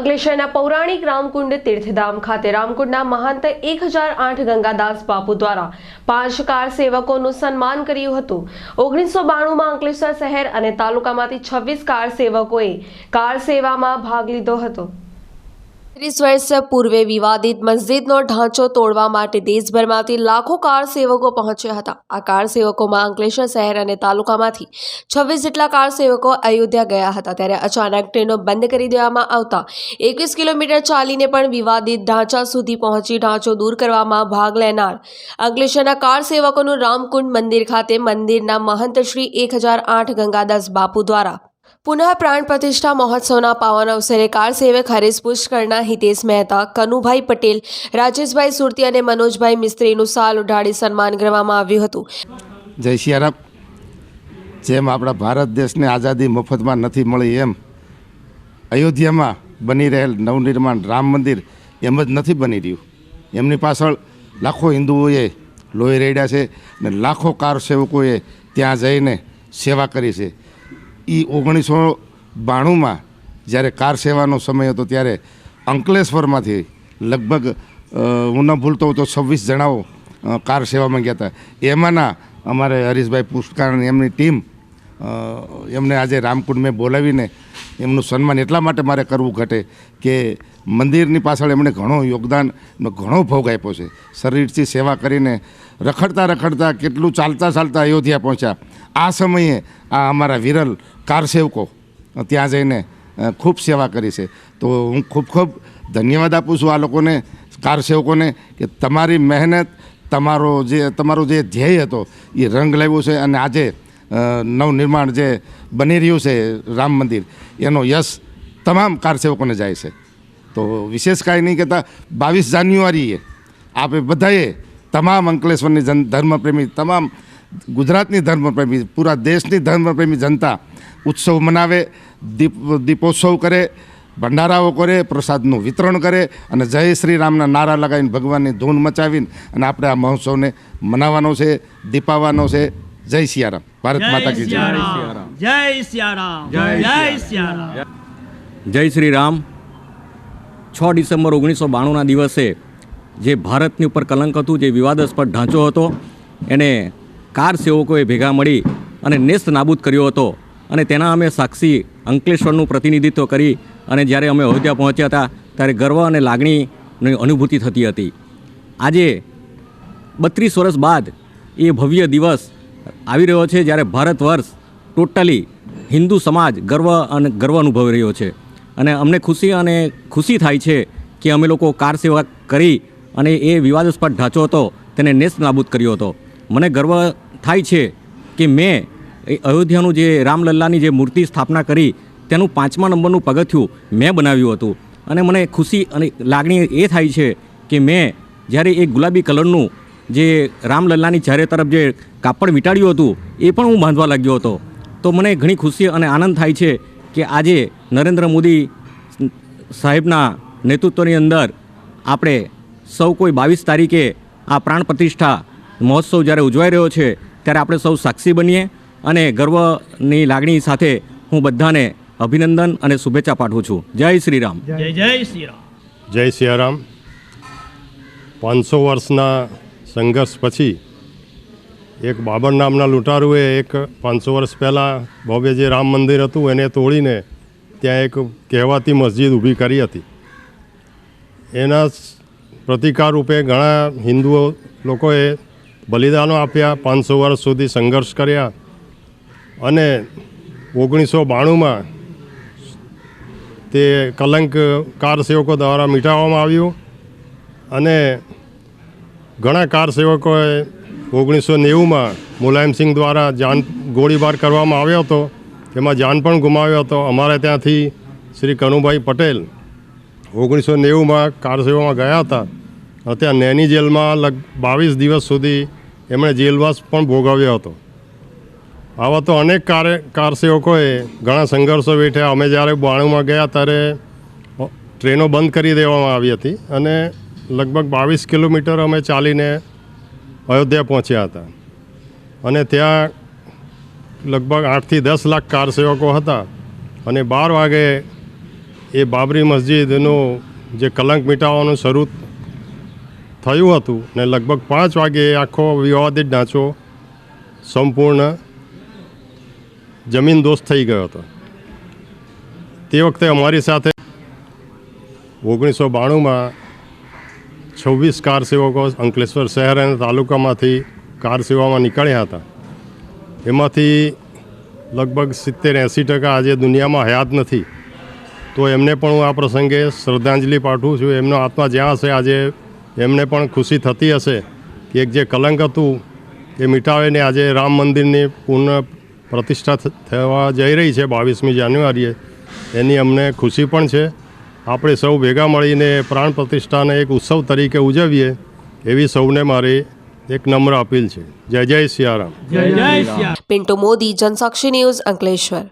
અંકલેશ્વરના પૌરાણિક રામકુંડ તીર્થધામ ખાતે રામકુંડના મહંત એક હજાર આઠ ગંગાદાસ બાપુ દ્વારા પાંચ કાર સેવકોનું સન્માન કર્યું હતું. ઓગણીસો બાણુંમાં અંકલેશ્વર શહેર અને તાલુકામાંથી છવ્વીસ કાર સેવકોએ કાર સેવામાં ભાગ લીધો હતો. ત્રીસ વર્ષ પૂર્વે વિવાદિત મસ્જિદનો ઢાંચો તોડવા માટે દેશભરમાંથી લાખો કાર સેવકો પહોંચ્યા હતા. આ કાર સેવકોમાં અંકલેશ્વર શહેર અને તાલુકામાંથી છવ્વીસ જેટલા કાર સેવકો અયોધ્યા ગયા હતા. ત્યારે અચાનક ટ્રેનો બંધ કરી દેવામાં આવતા એકવીસ કિલોમીટર ચાલીને પણ વિવાદિત ઢાંચા સુધી પહોંચી ઢાંચો દૂર કરવામાં ભાગ લેનાર અંકલેશ્વરના કાર સેવકોનું રામકુંડ મંદિર ખાતે મંદિરના મહંત શ્રી એક હજાર આઠ ગંગાદાસ બાપુ દ્વારા પુનઃ પ્રાણ પ્રતિષ્ઠા મહોત્સવના પાવન અવસરે કાર સેવક હરીશ પુષ્કરના હિતેશ મહેતા, કનુભાઈ પટેલ, રાજેશભાઈ સુરતી અને મનોજભાઈ મિસ્ત્રીનું સાલ ઉઢાડી સન્માન કરવામાં આવ્યું હતું. જય સિયારામ જેમ આપણા ભારત દેશને આઝાદી મફતમાં નથી મળી એમ અયોધ્યામાં બની રહેલ નવનિર્માણ રામ મંદિર એમ જ નથી બની રહ્યું. એમની પાછળ લાખો હિન્દુઓએ લોહી રેડ્યા છે ને લાખો કાર સેવકોએ ત્યાં જઈને સેવા કરી છે. એ ઓગણીસો બાણુંમાં જ્યારે કાર સેવાનો સમય હતો ત્યારે અંકલેશ્વરમાંથી લગભગ હું ન ભૂલતો તો છવ્વીસ જણાઓ કાર સેવામાં ગયા હતા. એમાંના અમારે હરીશભાઈ પુષ્કાણ એમની ટીમ એમને આજે રામકુંડ મેં બોલાવીને એમનું સન્માન એટલા માટે મારે કરવું ઘટે કે મંદિરની પાછળ એમણે ઘણો યોગદાનનો ઘણો ભોગ આપ્યો છે. શરીરથી સેવા કરીને રખડતા રખડતા કેટલું ચાલતા ચાલતા અયોધ્યા પહોંચ્યા. આ સમયે આ અમારા વિરલ કાર સેવકો ત્યાં જઈને ખૂબ સેવા કરી છે. તો હું ખૂબ ખૂબ ધન્યવાદ આપું છું આ લોકોને, કાર સેવકોને, કે તમારી મહેનત, તમારો જે તમારો જે ધ્યેય હતો, એ રંગ લાવ્યો છે અને આજે નવનિર્માણ જે બની રહ્યું છે રામ મંદિર, એનો યશ તમામ કાર સેવકોને જાય છે. તો વિશેષ કાંઈ નહીં કહેતા બાવીસ જાન્યુઆરીએ આપણે બધાએ તમામ અંકલેશ્વરની જન ધર્મપ્રેમી તમામ ગુજરાતની ધર્મપ્રેમી પૂરા દેશની ધર્મપ્રેમી જનતા ઉત્સવ મનાવે દીપ દીપોત્સવ કરે ભંડારાઓ કરે પ્રસાદનું વિતરણ કરે અને જય શ્રી રામના નારા લગાવીને ભગવાનની ધૂન મચાવીને અને આપણે આ મહોત્સવને મનાવવાનો છે દીપાવવાનો છે. જય સિયારામ. ભારત માતા કી જય. જય સિયારામ. જય સિયારામ. જય શ્રી રામ. છ ડિસેમ્બર ઓગણીસો બાણુંના દિવસે જે ભારતની ઉપર કલંક હતું, જે વિવાદાસ્પદ ઢાંચો હતો, એને કાર સેવકોએ ભેગા મળી અને નેસ્ત નાબૂદ કર્યો હતો. અને તેના અમે સાક્ષી અંકલેશ્વરનું પ્રતિનિધિત્વ કરી અને જ્યારે અમે અયોધ્યા પહોંચ્યા હતા, ત્યારે ગર્વ અને લાગણીની અનુભૂતિ થતી હતી. આજે બત્રીસ વર્ષ બાદ એ ભવ્ય દિવસ આવી રહ્યો છે, જ્યારે ભારત વર્ષ ટોટલી હિન્દુ સમાજ ગર્વ અને ગર્વ અનુભવી રહ્યો છે. અને અમને ખુશી અને ખુશી થાય છે કે અમે લોકો કાર સેવા કરી અને એ વિવાદાસ્પદ ઢાંચો હતો, તેને નેસ્ત નાબૂદ કર્યો હતો. મને ગર્વ થાય છે કે મેં અયોધ્યાનું જે રામલલ્લાની જે મૂર્તિ સ્થાપના કરી, તેનું પાંચમા નંબરનું પગથિયું મેં બનાવ્યું હતું. અને મને ખુશી અને લાગણી એ થાય છે કે મેં જ્યારે એ ગુલાબી કલરનું જે રામલલ્લાની ચારે તરફ જે કાપડ વીંટાળ્યું હતું, એ પણ હું બાંધવા લાગ્યો હતો. તો મને ઘણી ખુશી અને આનંદ થાય છે કે આજે નરેન્દ્ર મોદી સાહેબના નેતૃત્વની અંદર આપણે સૌ કોઈ બાવીસ તારીખે આ પ્રાણ પ્રતિષ્ઠા મહોત્સવ જ્યારે ઉજવાઈ રહ્યો છે ત્યારે આપણે સૌ સાક્ષી બનીએ અને ગર્વની લાગણી સાથે હું બધાને અભિનંદન અને શુભેચ્છા પાઠવું છું. જય શ્રી રામ. જય જય સિયારામ જય સિયારામ. પાંચસો વર્ષના સંઘર્ષ પછી એક બાબર નામના લૂંટારુએ એક પાંચસો વર્ષ પહેલાં ભવ્ય જે રામ મંદિર હતું એને તોડીને ત્યાં એક કહેવાતી મસ્જિદ ઊભી કરી હતી. એના પ્રતિકાર રૂપે ઘણા હિન્દુઓ લોકોએ બલિદાનો આપ્યા, પાંચસો વર્ષ સુધી સંઘર્ષ કર્યા અને ઓગણીસો બાણુંમાં તે કલંક કાર સેવકો દ્વારા મીટાવવામાં આવ્યું અને ઘણા કાર સેવકોએ ઓગણીસો નેવુંમાં મુલાયમસિંહ દ્વારા જાન ગોળીબાર કરવામાં આવ્યો હતો. તેમાં જાન પણ ગુમાવ્યો હતો. અમારે ત્યાંથી શ્રી કનુભાઈ પટેલ ઓગણીસો નેવુંમાં કારસેવામાં ગયા હતા. અને ત્યાં નેની જેલમાં લગ બાવીસ દિવસ સુધી એમણે જેલવાસ પણ ભોગવ્યો હતો. આવા તો અનેક કાર્ય કારસેવકોએ ઘણા સંઘર્ષો વેઠ્યા. અમે જ્યારે બાણુંમાં ગયા ત્યારે ટ્રેનો બંધ કરી દેવામાં આવી હતી અને લગભગ બાવીસ કિલોમીટર અમે ચાલીને અયોધ્યા પહોંચ્યા હતા. અને ત્યાં લગભગ આઠથી દસ લાખ કાર સેવકો હતા. અને બાર વાગે એ બાબરી મસ્જિદનું જે કલંક મિટાવવાનું શરૂ થયું હતું ને લગભગ પાંચ વાગે આખો વિવાદિત ઢાંચો સંપૂર્ણ જમીન દોસ્ત થઈ ગયો હતો. તે વખતે અમારી સાથે ઓગણીસો બાણુંમાં છવ્વીસ કાર સેવકો અંકલેશ્વર શહેર અને તાલુકામાંથી કાર સેવામાં નીકળ્યા હતા. એમાંથી લગભગ સિત્તેર એંસી ટકા આજે દુનિયામાં હયાત નથી. તો એમને પણ હું આ પ્રસંગે શ્રદ્ધાંજલિ પાઠવું છું. એમનો આત્મા જ્યાં હશે, આજે એમને પણ ખુશી થતી હશે કે એક જે કલંક હતું, એ મીટાવીને આજે રામ મંદિરની પૂર્ણ પ્રતિષ્ઠા થવા જઈ રહી છે બાવીસમી જાન્યુઆરીએ. એની અમને ખુશી પણ છે. આપણે સૌ ભેગા મળીને પ્રાણ પ્રતિષ્ઠાને એક ઉત્સવ તરીકે ઉજવીએ, એવી સૌને મારી એક નમ્ર અપીલ છે. જય જય સિયારામ. જય જય પિન્ટુ મોદી જનસાક્ષી ન્યૂઝ અંકલેશ્વર.